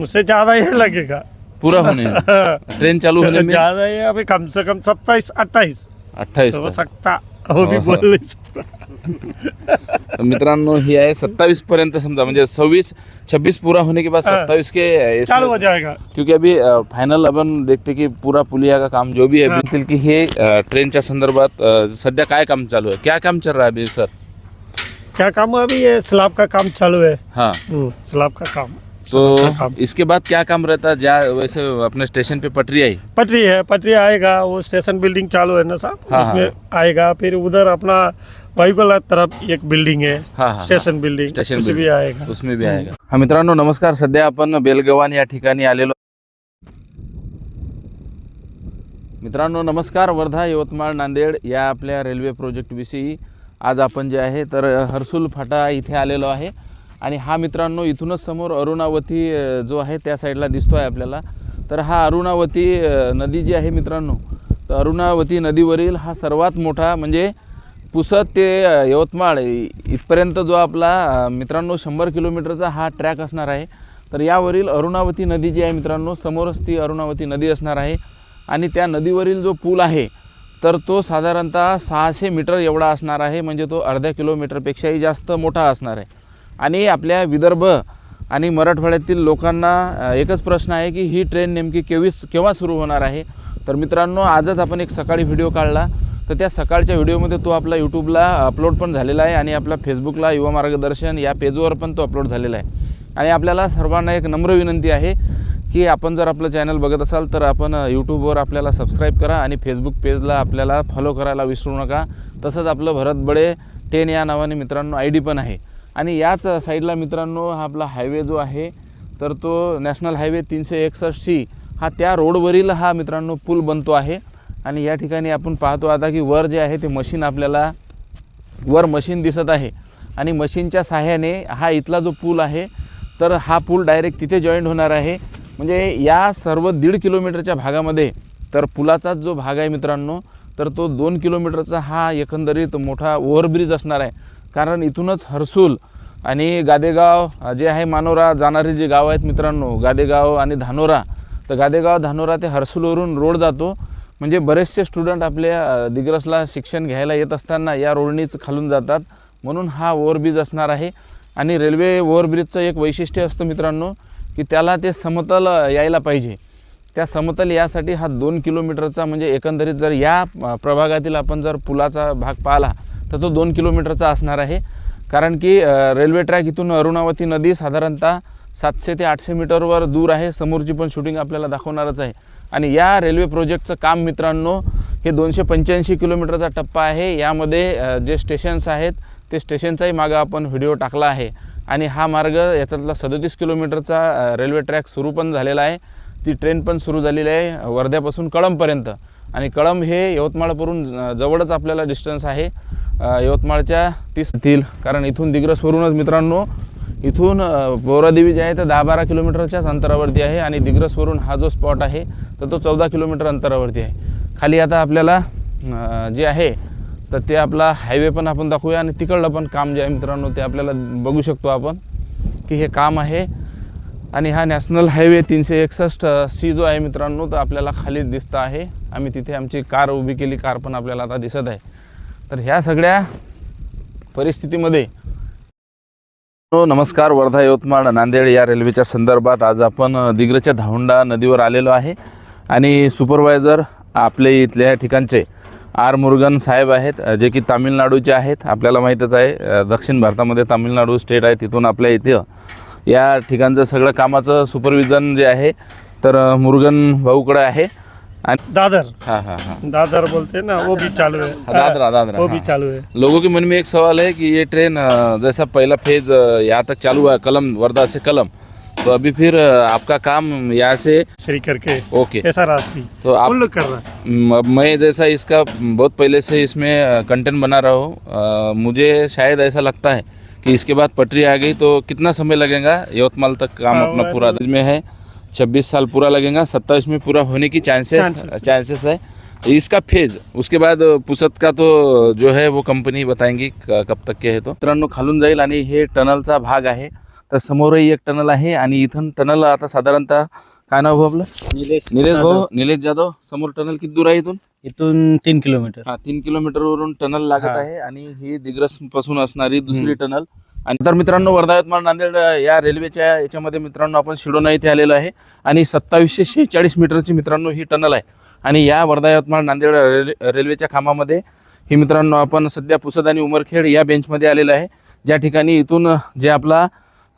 उससे ज़्यादा ही लगेगा। पूरा होने ट्रेन चालू होने में? ज़्यादा ही अभी कम से कम सत्ताईस अट्ठाईस। अठ्ठावीस हो सकता वो भी हो, हो. बोल नहीं सकता। तर मित्रांनो ही आहे सत्तावीस पर्यंत समजा म्हणजे सव्वीस छब्बीस पूरा होने के बाद हाँ. सत्तावीस के इसमें- चालू हो जाएगा। क्योंकि अभी फायनल अपन देखते की पुरा पुलिया का काम जो भी है हाँ. बिलकुल की हे अ, ट्रेनच्या संदर्भात अ, सध्या काय काम चालू आहे क्या काम चल रहा है अभी सर? क्या काम है अभी? ये स्लैब का काम चालू है। हाँ. हम्म, स्लैब का काम। तो। इसके बाद क्या काम रहता है? जहाँ वैसे अपने स्टेशन पे पटरी आई? पटरी है पटरी आएगा वो स्टेशन बिल्डिंग चालू है ना साहब? हाँ, उसमें हाँ। आएगा फिर उधर अपना वायुबल तरफ एक बिल्डिंग है हाँ हाँ स्टेशन बिल्डिंग स्टेशन उसमें भी. आएगा। उसमें भी आएगा। हा मित्रांनो नमस्कार। सध्या आपण बेलगव्हाण या ठिकाणी आलेलो मित्रांनो नमस्कार. वर्धा यवतमाळ नांदेड या आपल्या रेल्वे प्रोजेक्टविषयी आज आपण जे आहे तर हर्सुल फाटा इथे आलेलो आहे. आणि हा मित्रांनो इथूनच समोर अरुणावती जो आहे त्या साईडला दिसतो आहे आपल्याला. तर हा अरुणावती नदी जी आहे मित्रांनो तर अरुणावती नदीवरील हा सर्वात मोठा म्हणजे पुसद ते यवतमाळ इथपर्यंत जो आपला मित्रांनो शंभर किलोमीटरचा हा ट्रॅक असणार आहे. तर यावरील अरुणावती नदी जी आहे मित्रांनो समोरच ती अरुणावती नदी असणार आहे. आणि त्या नदीवरील जो पूल आहे तर तो साधारणतः सहाशे मीटर एवढा असणार आहे. म्हणजे तो अर्ध्या किलोमीटरपेक्षाही जास्त मोठा असणार आहे. आणि आपल्या विदर्भ आणि मराठवाड्यातील लोकांना एकच प्रश्न आहे की ही ट्रेन नेमकी केवीस केव्हा सुरू होणार आहे? तर मित्रांनो आजच आपण एक सकाळी व्हिडिओ काढला. तर त्या सकाळच्या व्हिडिओमध्ये तो आपला यूट्यूबला अपलोड पण झालेला आहे आणि आपला फेसबुकला युवा मार्गदर्शन या पेजवर पण तो अपलोड झालेला आहे. आणि आपल्याला सर्वांना एक नम्र विनंती आहे की आपण जर आपलं चॅनल बघत असाल तर आपण यूट्यूबवर आपल्याला सबस्क्राईब करा आणि फेसबुक पेजला आपल्याला फॉलो करायला विसरू नका. तसंच आपलं भरत बडे टेन या नावाने मित्रांनो आय डी पण आहे. आणि याच साईडला मित्रांनो हा आपला हायवे जो आहे तर तो नॅशनल हायवे तीनशे एकसष्ट सी हा त्या रोडवरील हा मित्रांनो पूल बनतो आहे. आणि या ठिकाणी आपण पाहतो आता की वर जे आहे ते मशीन आपल्याला वर मशीन दिसत आहे. आणि मशीनच्या साह्याने हा इथला जो पूल आहे तर हा पूल डायरेक्ट तिथे जॉईंट होणार आहे. म्हणजे या सर्व दीड किलोमीटरच्या भागामध्ये तर पुलाचाच जो भाग आहे मित्रांनो तर तो दोन किलोमीटरचा हा एकंदरीत मोठा ओव्हरब्रिज असणार आहे. कारण इथूनच हर्सूल आणि गादेगाव जे आहे मानोरा जाणारी जे गाव आहेत मित्रांनो गादेगाव आणि धानोरा. तर गादेगाव धानोरा ते हर्सूलवरून रोड जातो. म्हणजे बरेचसे स्टुडंट आपल्या दिग्रसला शिक्षण घ्यायला येत असताना या रोडनीच खालून जातात. म्हणून हा ओव्हरब्रिज असणार आहे. आणि रेल्वे ओव्हरब्रिजचं एक वैशिष्ट्य असतं मित्रांनो की त्याला ते समतल यायला पाहिजे. त्या समतल यासाठी हा दोन किलोमीटरचा म्हणजे एकंदरीत जर या प्रभागातील आपण जर पुलाचा भाग पाहिला तर तो दोन किलोमीटरचा असणार आहे. कारण की रेल्वे ट्रॅक इथून अरुणावती नदी साधारणतः सातशे ते आठशे मीटरवर दूर आहे. समोरची पण शूटिंग आपल्याला दाखवणारच आहे. आणि या रेल्वे प्रोजेक्टचं काम मित्रांनो हे दोनशे पंच्याऐंशी किलोमीटरचा टप्पा आहे. यामध्ये जे स्टेशन्स आहेत ते स्टेशनचाही मागं आपण व्हिडिओ टाकला आहे. आणि हा मार्ग याच्यातला सदतीस किलोमीटरचा रेल्वे ट्रॅक सुरू पण झालेला आहे. ती ट्रेन पण सुरू झालेली आहे वर्ध्यापासून कळमपर्यंत आणि कळंब हे यवतमाळवरून ज- जवळच आपल्याला डिस्टन्स आहे. यवतमाळच्या तीसतील कारण इथून दिग्रसवरूनच मित्रांनो इथून बोरादेवी जे आहे तर दहा बारा किलोमीटरच्याच अंतरावरती आहे आणि दिग्रसवरून हा जो स्पॉट आहे तर तो चौदा किलोमीटर अंतरावरती आहे. खाली आता आपल्याला जे आहे तर ते आपला हायवे पण आपण दाखवूया आणि तिकडलं पण काम जे आहे मित्रांनो ते आपल्याला बघू शकतो आपण की हे काम आहे. आणि हा नॅशनल हायवे तीनशे एकसष्ट सी जो आहे मित्रांनो तर आपल्याला खाली दिसतं आहे. आम्ही तिथे आमची कार उभी केली कार पण आपल्याला आता दिसत आहे. तर ह्या सगळ्या परिस्थितीमध्ये हो, नमस्कार वर्धा यवतमाळ नांदेड या रेल्वेच्या संदर्भात आज आपण दिग्रजच्या धावंडा नदीवर आलेलो आहे. आणि सुपरवायझर आपले इथल्या ठिकाणचे आर मुरुगन साहेब आहेत जे की तामिळनाडूचे आहेत. आपल्याला माहीतच आहे दक्षिण भारतामध्ये तामिळनाडू स्टेट आहे तिथून आपल्या इथं या ठिकाणचं सगळं कामाचं सुपरविजन जे आहे तर मुरुगन भाऊकडं आहे. आणि दादर. हां हां हां. दादर बोलते हैं ना वो भी चालू है. दादरा दादरा वो भी हाँ। चालू है. लोगों के मन में एक सवाल है कि ये ट्रेन अ, जैसा पहला फेज अ, यहाँ तक चालू हुआ है कलम वर्धा से कलम तो अभी फिर अ, आपका काम यहाँ से श्री करके ओके। ऐसा राशि तो आप कर रहा है। म, अब मैं जैसा इसका बहुत पहले से इसमें कंटेंट बना रहा हूँ अ, मुझे शायद ऐसा लगता है कि इसके बाद पटरी आ गई तो कितना समय लगेगा यवतमाल तक काम हाँ, अपना पूरा? इसमें है छब्बीस साल पूरा लगेगा सत्ताईस में पूरा होने की चांसेस है। चांसेस है। इसका फ़ेज़ उसके बाद पुसत का तो जो है वो कंपनी बताएँगी कब तक के है तो। मित्रांनो खालून जाईल आणि हे टनलचा भाग आहे तर समोरही एक टनल आहे आणि इथून टनल आता साधारणतः काय नाव भाऊ आपलं? निलेश निलेश भाऊ निलेश जाधव. समोर टनल किती दूर आहे इथून? इथून तीन किलोमीटर. हा तीन किलोमीटर वरून टनल लागत हा. आहे आणि ही दिग्रसपासून असणारी दुसरी टनल. आणि तर मित्रांनो वर्धा यवतमाळ नांदेड अ, या रेल्वेच्या याच्यामध्ये मित्रांनो आपण शिडोना इथे आलेलो आहे. आणि सत्तावीसशे शेहेचाळीस मीटरची मित्रांनो ही टनल आहे. आणि या वर्धा यवतमाळ नांदेड रेल्वे रेल्वेच्या खांबामध्ये ही मित्रांनो आपण सध्या पुसद आणि उमरखेड या बेंचमध्ये आलेलो आहे. ज्या ठिकाणी इथून जे आपला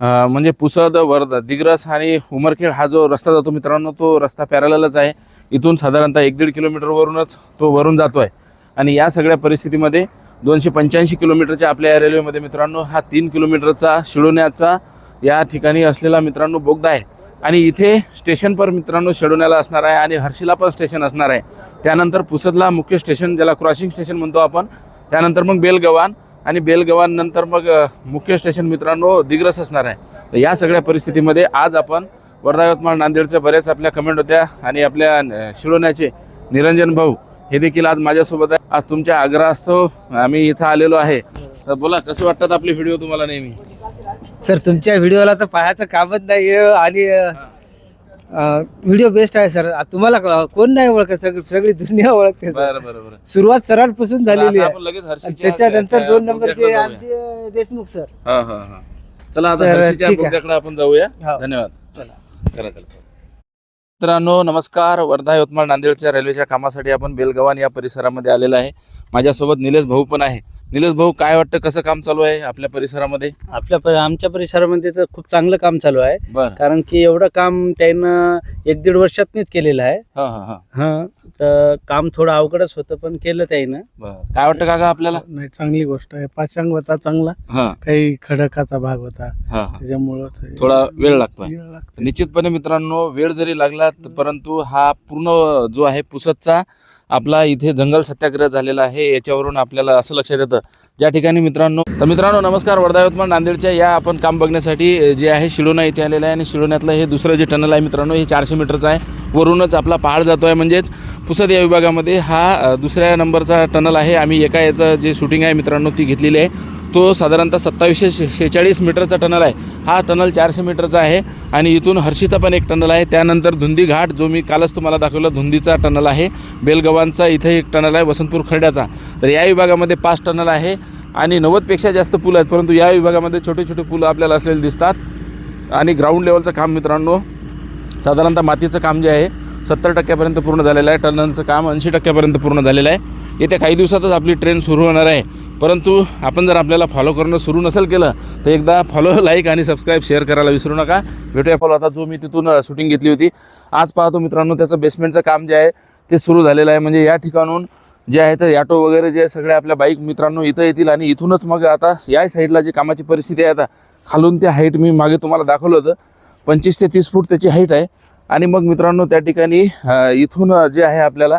अ, म्हणजे पुसद वर्धा दिग्रस आणि उमरखेड हा जो रस्ता जातो मित्रांनो तो रस्ता पॅरलच आहे. इथून साधारणतः एक दीड किलोमीटरवरूनच तो वरून जातो आहे आणि या सगळ्या परिस्थितीमध्ये दोनशे पंच्याऐंशी किलोमीटरच्या आपल्या या रेल्वेमध्ये मित्रांनो हा तीन किलोमीटरचा शिडोण्याचा या ठिकाणी असलेला मित्रांनो बोगदा आहे. आणि इथे स्टेशन पर मित्रांनो शेडोण्याला असणार आहे आणि हर्षीला पण स्टेशन असणार आहे. त्यानंतर पुसदला मुख्य स्टेशन ज्याला क्रॉसिंग स्टेशन म्हणतो आपण. त्यानंतर मग बेलगवान आणि बेलगवान नंतर मग मुख्य स्टेशन मित्रांनो दिग्रस असणार आहे. तर या सगळ्या परिस्थितीमध्ये आज आपण वर्धा यवतमाळ नांदेडच्या बऱ्याच आपल्या कमेंट होत्या आणि आपल्या अ, शिडोण्याचे निरंजन भाऊ हे देखील आज माझ्यासोबत आहे आज तुमच्या आग्रहास्तव आम्ही इथं आलेलो आहे. तर बोला कसं वाटतात आपले व्हिडिओ तुम्हाला नेहमी? सर तुमच्या व्हिडिओला तर पाहायचं कामच नाही आणि व्हिडिओ बेस्ट आहे सर. तुम्हाला कोण नाही ओळखत? सगळी सगळी दुनिया ओळखते. बरं बरं सुरुवात सराळपासून झालेली आहे. त्याच्यानंतर त्या दोन नंबरचे. आमचे देशमुख सर. हा हा हा. चला आता आपण जाऊया. धन्यवाद. चला चला. मित्रांनो नमस्कार. वर्धा यवतमाळ नांदेडच्या रेल्वेच्या कामासाठी आपण बेलगवान या परिसरामध्ये आलेला आहे. माझ्यासोबत निलेश भाऊ पण आहे. निलेश भाऊ काय वाटतं कसं काम चालू आहे आपल्या परिसरामध्ये? आपल्या आमच्या परिसरामध्ये तर खूप चांगलं काम चालू आहे. बरं. कारण की एवढं काम त्यानं एक दीड वर्षातनीच केलेलं आहे. हा हा हा. हा तर काम थोडं अवघडच होतं पण केलं त्यानं. बरं. काय वाटतं काका आपल्याला? नाही चांगली गोष्ट आहे. पाचांग होता चांगला. हा. काही खडकाचा भाग होता. हा हा. त्याच्यामुळं ते- थोडा वेळ लागतोय. वेळ लागतो. निश्चितपणे मित्रांनो वेळ जरी लागला त- परंतु हा पूर्ण जो आहे पुसदचा आपला इथे जंगल सत्याग्रह झालेला आहे. याच्यावरून आपल्याला असं लक्षात येतं. ज्या ठिकाणी मित्रांनो तर मित्रांनो नमस्कार. वर्धा यवतमाळ नांदेडच्या या आपण काम बघण्यासाठी जे आहे शिलोना इथे आलेलं आहे आणि शिलोण्यातलं हे दुसरं जे टनल आहे मित्रांनो हे चारशे मीटरचं आहे. वरूनच आपला पहाड जातो आहे म्हणजेच पुसद या विभागामध्ये हा दुसऱ्या नंबरचा टनल आहे. आम्ही एका याचं जे शूटिंग आहे मित्रांनो ती घेतलेली आहे. तो साधारणतः सत्तावीसशे शे शेहेचाळीस मीटरचा टनल आहे. हा टनल चारशे मीटरचा आहे आणि इथून हर्षीचा पण एक टनल आहे. त्यानंतर धुंदी घाट जो मी कालच तुम्हाला दाखवलं धुंदीचा टनल आहे. बेलगवांचा इथे एक टनल आहे वसंतपूर खर्ड्याचा. तर या विभागामध्ये पाच टनल आहे आणि नव्वदपेक्षा जास्त पूल आहेत परंतु या विभागामध्ये छोटे छोटे पुलं आपल्याला असलेले दिसतात. आणि ग्राउंड लेवलचं काम मित्रांनो साधारणतः मातीचं काम जे आहे सत्तर टक्क्यापर्यंत पूर्ण झालेलं आहे. टनलचं काम ऐंशी टक्क्यापर्यंत पूर्ण झालेलं आहे. येत्या काही दिवसातच आपली ट्रेन सुरू होणार आहे. परंतु आपण जर आपल्याला फॉलो करणं सुरू नसेल केलं तर एकदा फॉलो लाईक आणि सबस्क्राईब शेअर करायला विसरू नका. भेटूया फॉलो आता जो मी तिथून शूटिंग घेतली होती आज पाहतो मित्रांनो त्याचं बेसमेंटचं काम जे आहे ते सुरू झालेलं आहे. म्हणजे या ठिकाणून जे आहे तर ॲटो वगैरे जे सगळे आपल्या बाईक मित्रांनो इथं येतील आणि इथूनच मग आता या साईडला जी कामाची परिस्थिती आहे आता खालून ते हाईट मी मागे तुम्हाला दाखवलं होतं. पंचवीस ते तीस फूट त्याची हाईट आहे. आणि मग मित्रांनो त्या ठिकाणी इथून जे आहे आपल्याला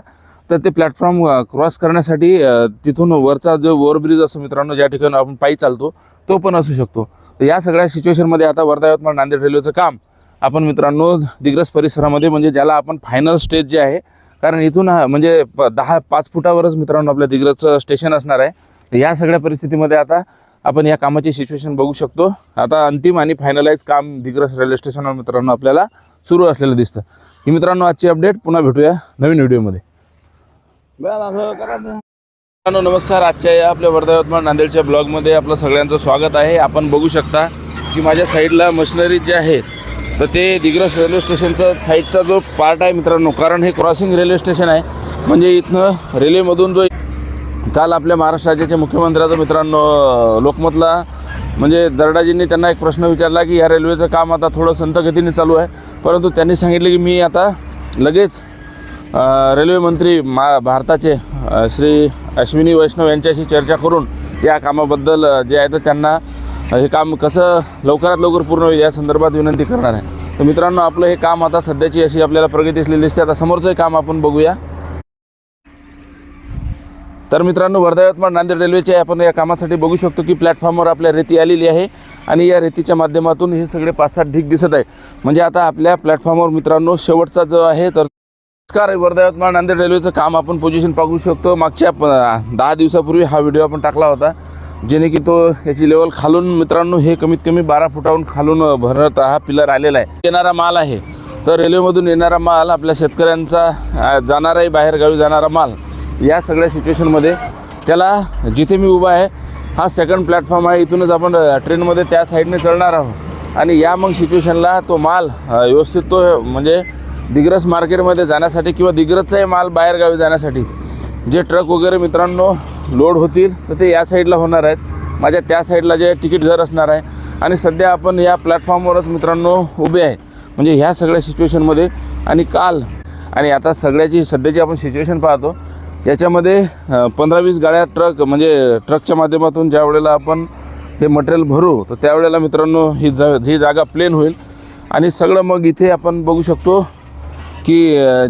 तर ते प्लॅटफॉर्म क्रॉस करण्यासाठी तिथून वरचा जो ओव्हरब्रिज असतो मित्रांनो ज्या ठिकाणी आपण पायी चालतो तो पण असू शकतो. तर या सगळ्या सिच्युएशनमध्ये आता वर्धा यवतमाळ नांदेड रेल्वेचं काम. आपण मित्रांनो दिग्रस परिसरामध्ये म्हणजे ज्याला आपण फायनल स्टेज जे आहे कारण इथून म्हणजे प दहा पाच फुटावरच मित्रांनो आपल्या दिग्रजचं स्टेशन असणार आहे. या सगळ्या परिस्थितीमध्ये आता आपण या कामाची सिच्युएशन बघू शकतो. आता अंतिम आणि फायनलाइज काम दिग्रस रेल्वे स्टेशनवर मित्रांनो आपल्याला सुरू असलेलं दिसतं. ही मित्रांनो आजची अपडेट पुन्हा भेटूया नवीन व्हिडिओमध्ये मित्रांनो नमस्कार. आजच्या या आपल्या वर्धा यवतमाळ नांदेडच्या ब्लॉगमध्ये आपलं सगळ्यांचं स्वागत आहे. आपण बघू शकता की माझ्या साईडला मशिनरी जे आहेत तर ते दिग्रस रेल्वे स्टेशनचा साईडचा जो पार्ट आहे मित्रांनो कारण हे क्रॉसिंग रेल्वे स्टेशन आहे. म्हणजे इथनं रेल्वेमधून जो काल आपल्या महाराष्ट्र राज्याच्या मुख्यमंत्र्याचं मित्रांनो लोकमतला म्हणजे दर्डाजींनी त्यांना एक प्रश्न विचारला की या रेल्वेचं काम आता थोडं संतगतीने चालू आहे. परंतु त्यांनी सांगितले की मी आता लगेच रेल्वे मंत्री मा भारताचे श्री अश्विनी वैष्णव यांच्याशी चर्चा करून या कामाबद्दल जे आहे तर त्यांना हे काम कसं लवकरात लवकर पूर्ण होईल या संदर्भात विनंती करणार आहे. तर मित्रांनो आपलं हे काम आता सध्याची अशी आपल्याला प्रगती असलेली दिसते. आता समोरचं काम आपण बघूया. तर मित्रांनो वर्धा यवतमाळ नांदेड रेल्वेचे आपण या कामासाठी बघू शकतो की प्लॅटफॉर्मवर आपल्या रेती आलेली आहे आणि या रेतीच्या माध्यमातून हे सगळे पाच सात ढीक दिसत आहे. म्हणजे आता आपल्या प्लॅटफॉर्मवर मित्रांनो शेवटचा जो आहे तर नमस्कार. वर्धा नांदेड रेल्वेचं काम आपण पोझिशन पाहू शकतो. मागच्या दहा दिवसापूर्वी हा व्हिडिओ आपण टाकला होता. जेणे की तो याची लेवल खालून मित्रांनो हे कमीत कमी बारा फुटाहून खालून भरत हा पिलर आलेला आहे. येणारा माल आहे. तर रेल्वेमधून येणारा माल आपल्या शेतकऱ्यांचा जाणाराही बाहेरगावी जाणारा माल या सगळ्या सिच्युएशनमध्ये त्याला जिथे मी उभा आहे हा सेकंड प्लॅटफॉर्म आहे. इथूनच आपण ट्रेनमध्ये त्या साईडने चढणार आहोत. आणि या मग सिच्युएशनला तो माल व्यवस्थित तो म्हणजे दिग्रस मार्केटमध्ये जाण्यासाठी किंवा दिग्रसचाही माल बाहेरगावी जाण्यासाठी जे ट्रक वगैरे मित्रांनो लोड होतील तर ते या साईडला होणार आहेत. माझ्या त्या साईडला जे तिकीट घर असणार आहे. आणि सध्या आपण या प्लॅटफॉर्मवरच मित्रांनो उभे आहे. म्हणजे ह्या सगळ्या सिच्युएशनमध्ये आणि काल आणि आता सगळ्याची सध्याची आपण सिच्युएशन पाहतो. याच्यामध्ये पंधरा वीस गाड्या ट्रक म्हणजे ट्रकच्या माध्यमातून ज्या वेळेला आपण हे मटेरियल भरू तर त्यावेळेला मित्रांनो ही जा ही जागा प्लेन होईल. आणि सगळं मग इथे आपण बघू शकतो. की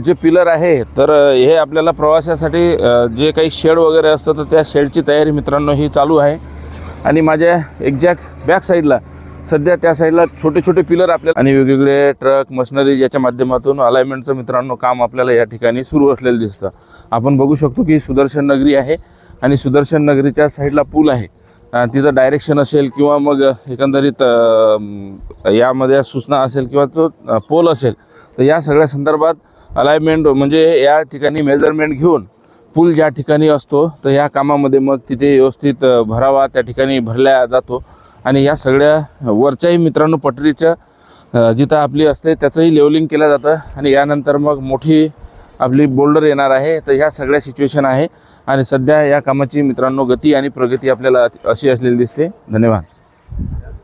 जे पिलर आहे तर हे आपल्याला प्रवासासाठी जे काही शेड वगैरे असतं तर त्या शेडची तयारी मित्रांनो ही चालू आहे. आणि माझ्या एक्झॅक्ट बॅक साईडला सध्या त्या साईडला छोटे छोटे पिलर आपल्याला आणि वेगवेगळे ट्रक मशनरी याच्या माध्यमातून अलाइनमेंटचं मित्रांनो काम आपल्याला या ठिकाणी सुरू असलेलं दिसतं. आपण बघू शकतो की सुदर्शन नगरी आहे आणि सुदर्शन नगरीच्या साईडला पूल आहे. तिथं डायरेक्शन असेल किंवा मग एकंदरीत यामध्ये सूचना असेल किंवा तो पोल असेल तर या सगळ्या संदर्भात अलाइनमेंट म्हणजे या ठिकाणी मेजरमेंट घेऊन पूल ज्या ठिकाणी असतो तर या कामामध्ये मग तिथे व्यवस्थित भरावा त्या ठिकाणी भरल्या जातो. आणि या सगळ्या वरच्याही मित्रांनो पटरीच्या जिथं आपली असते त्याचंही लेवलिंग केलं जातं. आणि यानंतर मग मोठी आपली बोल्डर येणार आहे. तर ह्या सगळ्या सिच्युएशन आहे. आणि सध्या या कामाची मित्रांनो गती आणि प्रगती आपल्याला अशी असलेली दिसते. धन्यवाद.